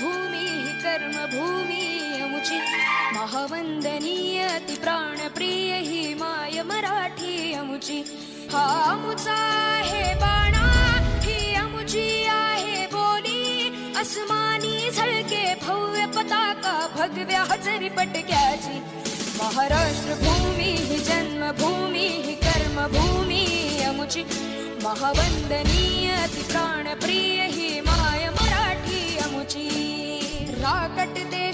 कर्मभूमी अमुची महावंदनीय ती प्राणप्रिय ही माय मराठी अमुची हा अमुचा आहे बाणा ही अमुची आहे बोली अस्मानी झळके भव्य पताका भगव्या हजरी पटक्याची. महाराष्ट्र भूमी ही जन्मभूमी ही कर्मभूमी अमुची महावंदनीय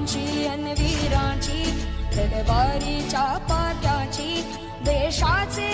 शूरांची अनवीरांची तलवारीच्या पाट्याची देशाचे